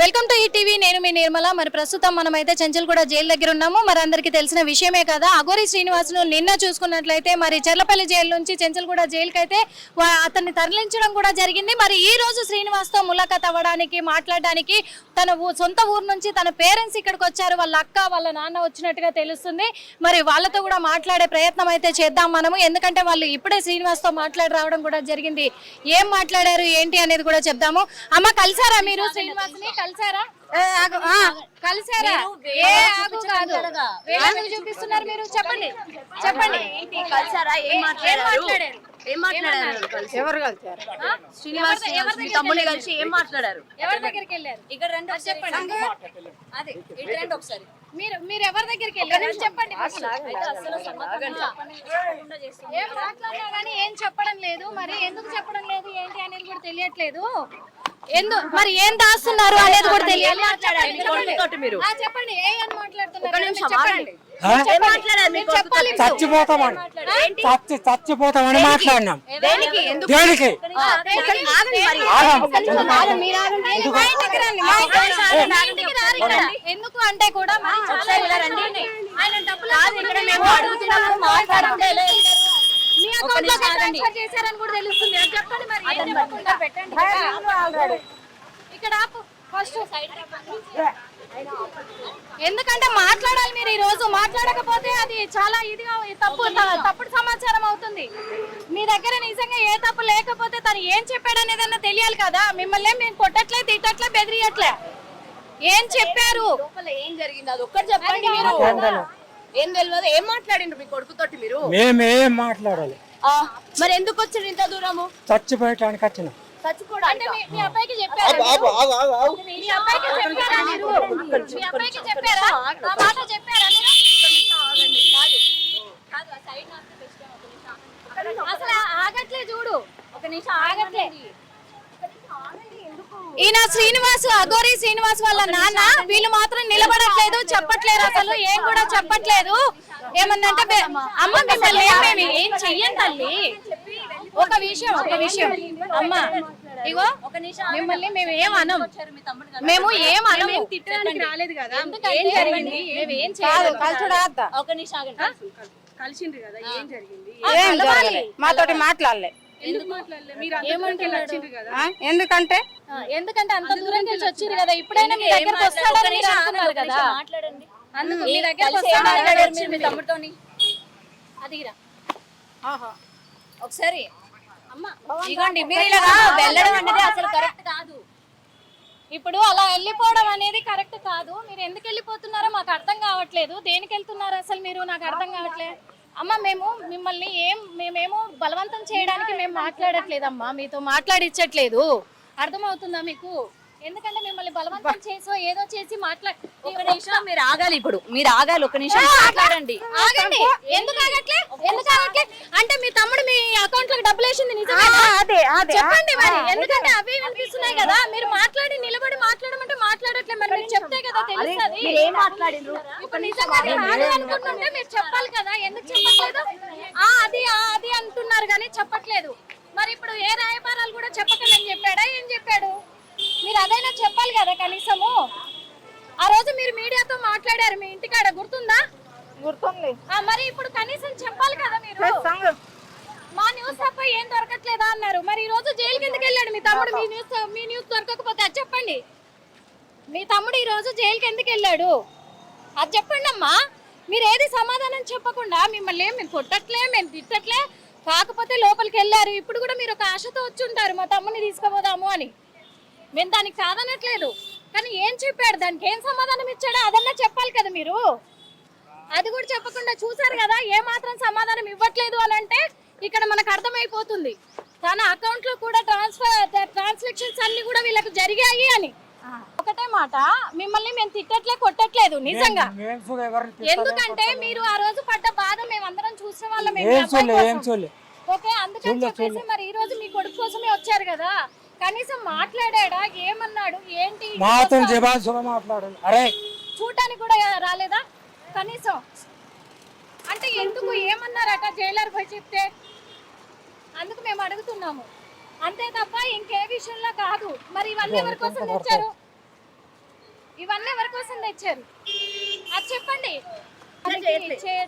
Welcome to ఈ TV నేను మీ నిర్మల. మరి ప్రస్తుతం మనం అయితే చెంచల్గూడ జైలు దగ్గర ఉన్నాము. మరి అందరికీ తెలిసిన విషయమే కదా అగోరి శ్రీనివాసును నిన్న చూసుకున్నట్లయితే మరి చెర్లపల్లి జైలు నుంచి చెంచల్గూడ జైలుకి అయితే అతన్ని తరలించడం కూడా జరిగింది. మరి ఈ రోజు శ్రీనివాస్తో ములాఖాత్ అవ్వడానికి మాట్లాడడానికి తన సొంత ఊరు నుంచి తన పేరెంట్స్ ఇక్కడికి వచ్చారు. వాళ్ళ అక్క వాళ్ళ నాన్న వచ్చినట్టుగా తెలుస్తుంది. మరి వాళ్ళతో కూడా మాట్లాడే ప్రయత్నం అయితే చేద్దాం మనము. ఎందుకంటే వాళ్ళు ఇప్పుడే శ్రీనివాస్తో మాట్లాడి రావడం కూడా జరిగింది. ఏం మాట్లాడారు ఏంటి అనేది కూడా చెప్దాము. అమ్మ కలిసారా మీరు శ్రీనివాస్ని? కలిసారా? కలిసారా? ఏ ఆగు కాదు వేరే చూపిస్తున్నారు మీరు? చెప్పండి. చెప్పండి. కలిసారా? ఏం మాట్లాడారు? మాట్లాడారు? ఏం మాట్లాడారు? కలిసి. ఎవరు కలిసారు? ఆ? శ్రీనివాస్ ఎవరి మీ దగ్గరికి తమ్ముని వెళ్ళారు? కలిసి ఏం మాట్లాడారు? ఎవరి దగ్గరికి వెళ్ళారు? ఇక్కడ రండి చెప్పండి. అదే ఇటు రండి ఒకసారి. మీరు మీరు ఎవరి దగ్గరికి వెళ్ళారు? చెప్పండి first. అయితే అసలు సమాధానం చెప్పకుండా చేస్తున్నారు. ఏం మాట్లాడినా కానీ ఏం చెప్పడం లేదు. మరి ఎందుకు చెప్పడం లేదు? ఏంటి అనేది కూడా తెలియట్లేదు. ఎందు మరి ఏం దాస్తున్నారు అనేది కూడా తెలియాలి చెప్పండి. చచ్చిపోతామని. ఏంటి? చచ్చి చచ్చిపోతామని మాట్లాడినాం. దేనికి? ఎందుకు? అంటే కూడా. ఆయన డబ్బులు మీ ఒక అకౌంట్లో నిమిషం ఆగండి. ట్రాన్స్ఫర్ చేశారని కూడా తెలుస్తుంది. అది చెప్పండి మరి ఏం చెప్పకుండా పెట్టండి. కదా. ఇక్కడ ఆపు. ఫస్ట్ ఎందుకంటే మాట్లాడాలి మీరు ఈ రోజు మాట్లాడకపోతే అది చాలా ఇదిగా తప్పు తప్పుడు సమాచారం అవుతుంది. మీ దగ్గర నిజంగా ఏ తప్పు లేకపోతే తను ఏం చెప్పాడు అనేదన్నా తెలియాలి కదా. మిమ్మల్ని మేము కొట్టట్లే తిట్టట్లే బెదిరియట్లే. ఏం చెప్పారు? లోపల ఏం జరిగింది అది ఒక్కటి చెప్పండి మీరు. ఏం తెలియదు ఏం మాట్లాడిండ్రు మీ కొడుకుతోటి మీరు? మేమేం మాట్లాడాలి. ఆ, మరి ఎందుకు వచ్చారు ఇంత దూరము? చచ్చిపోయటానికి వచ్చినాం. చచ్చిపోవడానికి? మీ- మీ అబ్బాయికి చెప్పారా? మీ అబ్బాయికి చెప్పారా మీరు? మీ అబ్బాయికి చెప్పారా? ఆ మాట చెప్పారా మీరు? అసలు ఆగట్లే చూడు. ఒక నిమిషం ఆగట్లే. ఈయన శ్రీనివాస్ అగోరి శ్రీనివాస్ వాళ్ళ నాన్న. వీళ్ళు మాత్రం నిలబడట్లేదు చెప్పట్లేదు అసలు ఏం కూడా చెప్పట్లేదు. ఏమన్నంటే అమ్మ మిమ్మల్ని ఏం ఏం చెయ్యం తల్లి? ఒక విషయం ఒక విషయం. అమ్మ ఇగో ఒక నిమిషం మిమ్మల్ని మేము ఏం అనం. మేము ఏం అనము. తిట్టడానికి రాలేదు కదా. ఎందుకంటే మేము ఏం ఆద్దా ఒక నిమిషం ఆగండి. కలిసిండ్రు కదా ఏం జరిగింది? ఏం. మాతోటి మాట్లాడలే. ఎందుకంటే? ఎందుకంటే అంత దూరం నుంచి వచ్చింది. కదా. ఇప్పుడైనా మీ దగ్గరకు వస్తాడని మీరు ఒక కదా మాట్లాడండి. అందుకు మీ దగ్గరకు వస్తాడని మీ తమ్ముడితోని. అదిరా ఒకసారి. ఇగోండి మీరు ఇలా వెళ్ళడం అనేది అసలు కరెక్ట్ కాదు. ఇప్పుడు అలా వెళ్ళిపోవడం అనేది కరెక్ట్ కాదు. మీరు ఎందుకు వెళ్ళిపోతున్నారో మాకు అర్థం కావట్లేదు. దేనికి వెళ్తున్నారు అసలు మీరు? నాకు అర్థం కావట్లేదు అమ్మ మేము మిమ్మల్ని ఏం మేమేమో బలవంతం చేయడానికి మేము మాట్లాడట్లేదమ్మా మీతో మాట్లాడించట్లేదు అర్థమవుతుందా మీకు? ఎందుకంటే మిమ్మల్ని బలవంతం చేసో ఏదో చేసి మాట్లా ఒక నిమిషం మీరు ఆగాలి ఇప్పుడు. మీరు ఆగాలి ఒక నిమిషం మాట్లాడండి. ఆగండి. ఎందుకు ఆగట్లే? ఎందుకు ఆగట్లే? అంటే మీ తమ్ముడు మీ అకౌంట్లో డబ్బులు వేసింది నిజమేనా అదే అదే. చెప్పండి మరి. ఎందుకంటే అవి వినిపిస్తున్నాయి కదా. మీరు మాట్లాడి నిలబడి మాట్లాడమంటే మాట్లాడట్లే మరి. మీరు చెప్తే కదా తెలుస్తుంది. ఏం మాట్లాడిండ్రు ఇప్పుడు నిజంగా అనుకుంటుంటే మీరు చెప్పాలి కదా. ఎందుకు చెప్పట్లేదు? ఆ అది ఆ అది అంటున్నారు కానీ చెప్పట్లేదు. మరి ఇప్పుడు ఏ రాయబారాలు కూడా చెప్పకండి చెప్పాడా? ఏం చెప్పాడు? మీరు అదైనా చెప్పాలి కదా కనీసము? ఆ రోజు మీరు మీడియాతో మాట్లాడారు మీ ఇంటికాడ గుర్తుందా? గుర్తుంది. మరి ఇప్పుడు కనీసం చెప్పాలి కదా మీరు? మా న్యూస్ తప్ప ఏం దొరకట్లేదా అన్నారు. మరి ఈ రోజు జైలుకి ఎందుకు వెళ్ళాడు మీ తమ్ముడు మీ న్యూస్ మీ న్యూస్ దొరకకపోతే అది చెప్పండి. మీ తమ్ముడు ఈ రోజు జైలుకి ఎందుకు వెళ్ళాడు. అది చెప్పండి అమ్మా. మీరు ఏది సమాధానం చెప్పకుండా మిమ్మల్ని ఏం మేము కొట్టట్లే మేము తిట్టట్లే కాకపోతే లోపలికి వెళ్ళారు. ఇప్పుడు కూడా మీరు ఒక ఆశతో వచ్చి ఉంటారు మా తమ్ముడిని తీసుకుపోదాము అని. మేము దానికి కాదనట్లేదు కానీ ఏం చెప్పాడు? దానికి ఏం సమాధానం ఇచ్చాడో అదన్నా చెప్పాలి కదా మీరు. అది కూడా చెప్పకుండా చూసారు కదా ఏ మాత్రం సమాధానం ఇవ్వట్లేదు అని అంటే ఇక్కడ మనకు అర్థమైపోతుంది. తన అకౌంట్లో కూడా ట్రాన్స్ఫర్ ట్రాన్సాక్షన్స్ అన్ని కూడా వీళ్ళకి జరిగాయి అని. ఒకటే మాట మిమ్మల్ని మేము తిట్టట్లే కొట్టట్లేదు నిజంగా. ఎందుకంటే మీరు ఆ రోజు పడ్డ బాధ మేము అందరం చూసిన వాళ్ళం ఓకే అందుకని చెప్పేసి మరి ఈ రోజు మీ కొడుకు కోసమే వచ్చారు కదా. కనీసం మాట్లాడాడా? ఏమన్నాడు? ఏంటి? మాతో జవాబు మాట్లాడాలి అరే! చూడటానికి కూడా రాలేదా? కనీసం. అంటే ఎందుకు ఏమన్నారట జైలర్ పోయి చెప్తే? అందుకు మేము అడుగుతున్నాము. అంతే తప్ప ఇంకే విషయంలో కాదు. మరి ఇవన్నీ ఎవరి కోసం తెచ్చారు? ఇవన్నీ ఎవరి కోసం తెచ్చారు? అది చెప్పండి.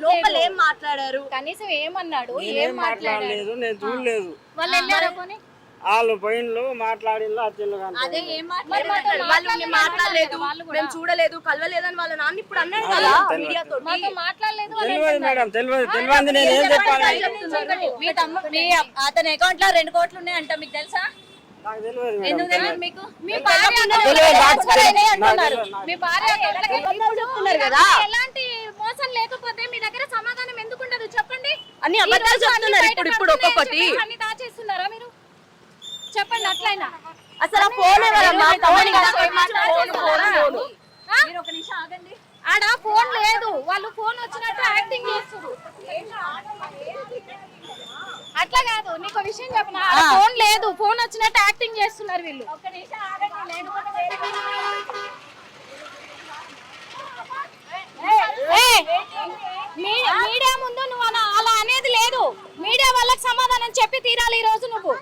లోపల ఏం. మాట్లాడారు? కనీసం ఏమన్నాడు? ఏం మాట్లాడాడు? మాట్లాడలేదు నేను చూడలేదు. వాళ్ళు వెళ్ళారా పోనీ? వాళ్ళు పోయిన్లు మాట్లాడిన్లు వచ్చిండ్లు కానీ అదే ఏం మరి మాట్లాడారు మాతో వాళ్ళు మేము మాట్లాడలేదు వాళ్ళు కూడా. మేము చూడలేదు కలవలేదని వాళ్ళ నాన్న ఇప్పుడు అన్నాడు కదా మీడియా తోటి మాతో మాట్లాడలేదు వాళ్ళు తెలియదు మేడం తెలియదు. తెలియదు నేను ఏం చెప్పాలి? మీ తమ్ము మీ అతని అకౌంట్లో రెండు కోట్లు ఉన్నాయంట మీకు తెలుసా? నాకు తెలియదు మేడం. ఎందుకు తెలియదు మీకు? మీ భార్య తెలియదు, నాకు transfer అయినాయి అంటున్నారు. తెలియదు. మీ భార్య అకౌంట్లకి ఇప్పుడు చెప్తున్నారు కదా. ఎలాంటి మోసం లేకపోతే మీ దగ్గర సమాధానం ఎందుకు ఉండదు? చెప్పండి. అన్ని అబద్ధాలు చెప్తున్నారు ఇప్పుడు ఇప్పుడు ఒక్కొక్కటి చెప్పి అన్ని దాచేస్తున్నారా మీరు చెప్పండి అట్లయినా. అసలు ఫోన్? ఆడ ఫోన్ లేదు. వాళ్ళు ఫోన్ వచ్చినట్టు యాక్టింగ్ చేస్తారు అట్లా కాదు నీకు విషయం చెప్పిన? ఫోన్ లేదు. ఫోన్ వచ్చినట్టు యాక్టింగ్ చేస్తున్నారు వీళ్ళు. మీడియా ముందు నువ్వు అలా అలా అనేది లేదు. మీడియా వాళ్ళకి సమాధానం చెప్పి తీరాలి ఈ రోజు నువ్వు.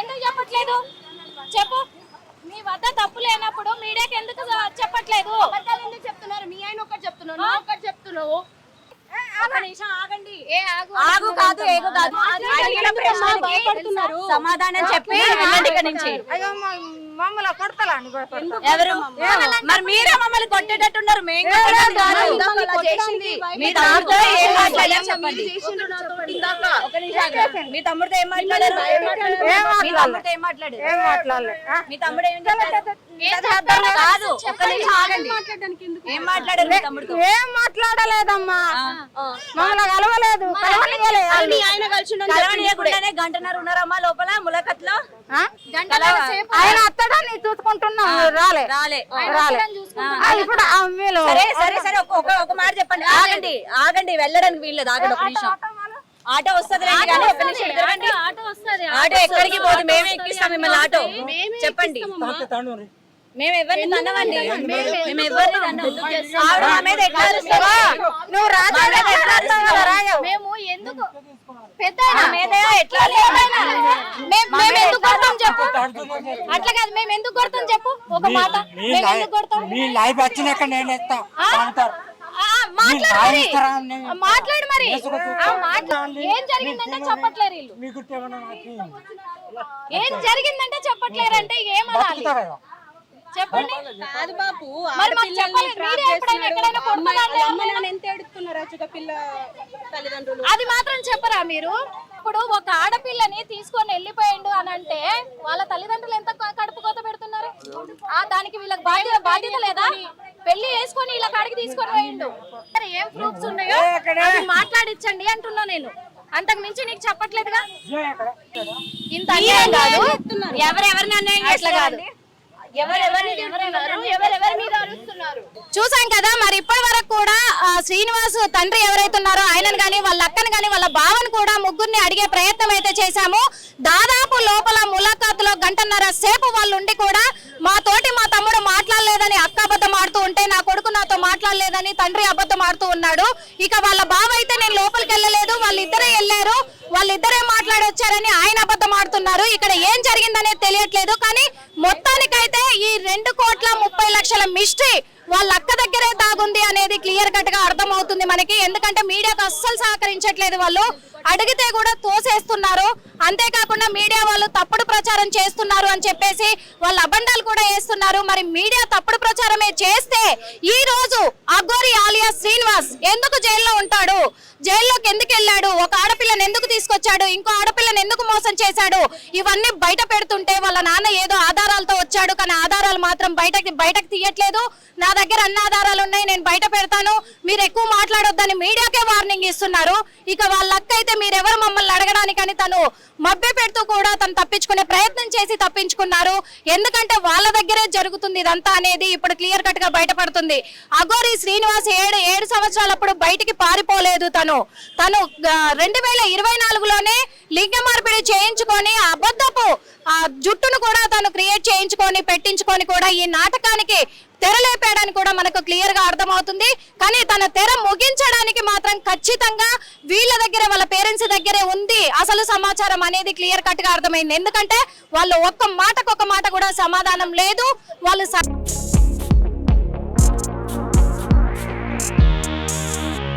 ఎందుకు చెప్పట్లేదు? చెప్పు. మీ వద్ద తప్పు లేనప్పుడు మీడియాకి ఎందుకు చెప్పట్లేదు? ఎందుకు చెప్తున్నారు? మీ ఆయన ఒకటి చెప్తున్నావు నువ్వు ఒకటి చెప్తున్నావు. ఆగు. కాదు ఏగు కాదు. సమాధానం చెప్పి వెళ్ళండి ఇక్కడ నుంచి. అయ్యో మా- మమ్మల్ని కొడతలా అని భయపడతా ఎవరు? మరి మీరే మమ్మల్ని కొట్టేటట్టున్నారు. మేము కొట్టడం కాదు. మీ తమ్ముడితో ఏం మాట్లాడారు చెప్పండి. ఒక నిమిషం ఆగండి. మీ తమ్ముడితో ఏం మాట్లాడారు? మీ తమ్ముడితో ఏం మాట్లాడారు? ఏం మాట్లాడలే? ఆ? మీ తమ్ముడు ఏం చెప్పారు? కాదు. ఒక నిమిషం ఆగండి. ఏం మాట్లాడారు మీ తమ్ముడితో? ఏం మాట్లాడలేదమ్మా. మమ్మల్ని కలవలేదు. వాళ్ళు. కలవనీయకుండానే గంటన్నర ఉన్నారమ్మా లోపల ఆయన అత్తడాన్ని చూసుకుంటున్నాం రాలే. రాలే. ఇప్పుడు సరే సరే సరే ఒక మాట చెప్పండి. ఆగండి ఆగండి వెళ్ళడానికి వీల్లేదు. ఆగండి ఒక నిమిషం. ఆటో వస్తుంది. ఆటో వస్తుంది ఆటో ఎక్కడికి పోదు మేమే ఎక్కిస్తాం మిమ్మల్ని ఆటో. చెప్పండి. మేము ఎవరిని తన్నవండి మేము ఎవరిని? నువ్వు రాజా మేము ఎందుకు? అట్లా కాదు మేము ఎందుకు కొడతాం చెప్పు? ఒక మాట. మీ మేము లై- ఎందుకు కొడతాం? మీ లైఫ్ వచ్చినాక నేను ఎత్తా. అంటారు. ఆ, మాట్లాడు మరి. ఏం జరిగిందంటే చెప్పట్లేరు వీళ్ళు. ఏం జరిగిందంటే చెప్పట్లేరు అంటే ఏమనాలి? చెప్పండి. కాదు బాబు ఎంత పిల్ల? తల్లిదండ్రులు. అది మాత్రం చెప్పరా మీరు? ఇప్పుడు ఒక ఆడపిల్లని తీసుకొని వెళ్ళిపోయిండు అని అంటే వాళ్ళ తల్లిదండ్రులు ఎంత క- కడుపు కోత పెడుతున్నారు? ఆ దానికి వీళ్ళకి బాధ్యత బాధ్యత లేదా? పెళ్ళి చేసుకొని ఇలా కాడికి తీసుకొని పోయిండు. మరి ఏం ప్రూఫ్స్ ఉన్నాయో అవి మాట్లాడించండి అంటున్నా నేను. అంతకు మించి నీకు చెప్పట్లేదుగా? ఇంత అన్యాయం కాదు. ఎవరెవరిని అన్యాయం అట్లా కాదు. చూసాం కదా మరి ఇప్పటి వరకు కూడా శ్రీనివాస్ తండ్రి ఎవరైతే ఉన్నారో ఆయనను కానీ వాళ్ళ అక్కను కానీ వాళ్ళ బావను కూడా ముగ్గురిని అడిగే ప్రయత్నం అయితే చేశాము. దాదాపు లోపల ములాఖాతులో గంటన్నర సేపు వాళ్ళు ఉండి కూడా మా తోటి మా తమ్ముడు మాట్లాడు వెళ్ళలేదని తండ్రి అబద్ధం ఆడుతూ ఉన్నాడు. ఇక వాళ్ళ బావ అయితే నేను లోపలికి వెళ్ళలేదు. వాళ్ళిద్దరే వెళ్ళారు. వాళ్ళిద్దరే మాట్లాడొచ్చారని ఆయన అబద్ధం ఆడుతున్నారు. ఇక్కడ ఏం జరిగిందనేది తెలియట్లేదు. కానీ మొత్తానికైతే ఈ రెండు కోట్ల ముప్పై లక్షల మిస్ట్రీ వాళ్ళ అక్క దగ్గరే దాగుంది అనేది క్లియర్ కట్గా అర్థమవుతుంది మనకి. ఎందుకంటే మీడియాకు అస్సలు సహకరించట్లేదు వాళ్ళు. అడిగితే కూడా తోసేస్తున్నారు. అంతేకాకుండా మీడియా వాళ్ళు తప్పుడు ప్రచారం చేస్తున్నారు అని చెప్పేసి వాళ్ళ అబండాలు కూడా వేస్తున్నారు. మరి మీడియా తప్పుడు ప్రచారమే చేస్తే ఈ రోజు అగోరి ఆలియా శ్రీనివాస్ ఎందుకు జైల్లో ఉంటాడు? జైల్లోకి ఎందుకు వెళ్ళాడు? ఒక ఆడపిల్లని ఎందుకు తీసుకొచ్చాడు? ఇంకో ఆడపిల్లని ఎందుకు మోసం చేశాడు? ఇవన్నీ బయట పెడుతుంటే వాళ్ళ నాన్న ఏదో ఆధారాలతో వచ్చాడు కానీ ఆధారాలు మాత్రం బయటకి బయటకు తీయట్లేదు. నా దగ్గర అన్ని ఆధారాలు ఉన్నాయి నేను బయట పెడతాను. మీరు ఎక్కువ మాట్లాడొద్దని మీడియాకే వార్నింగ్ ఇస్తున్నారు. ఇక వాళ్ళ అక్క అయితే మీరెవరు మమ్మల్ని అడగడానికని తను మభ్య పెడుతూ కూడా తను తప్పించుకునే ప్రయత్నం చేసి తప్పించుకున్నారు. ఎందుకంటే వాళ్ళ దగ్గరే జరుగుతుంది ఇదంతా అనేది ఇప్పుడు క్లియర్ కట్గా బయటపడుతుంది. అగోరి శ్రీనివాస్ ఏడు ఏడు సంవత్సరాలప్పుడు బయటికి పారిపోలేదు తను. తను రెండు వేల ఇరవై నాలుగులోనే లింగ మార్పిడి చేయించుకొని అబద్ధపు ఆ జుట్టును కూడా తను క్రియేట్ చేయించుకొని పెట్టించుకొని కూడా ఈ నాటకానికి తెరలేపాడని కూడా మనకు క్లియర్గా అర్థమవుతుంది. కానీ తన తెర ముగించడానికి మాత్రం ఖచ్చితంగా వీళ్ళ దగ్గరే వాళ్ళ పేరెంట్స్ దగ్గరే ఉంది అసలు సమాచారం అనేది క్లియర్ కట్గా అర్థమైంది. ఎందుకంటే వాళ్ళు ఒక్క మాటకు ఒక మాట కూడా సమాధానం లేదు. వాళ్ళు స-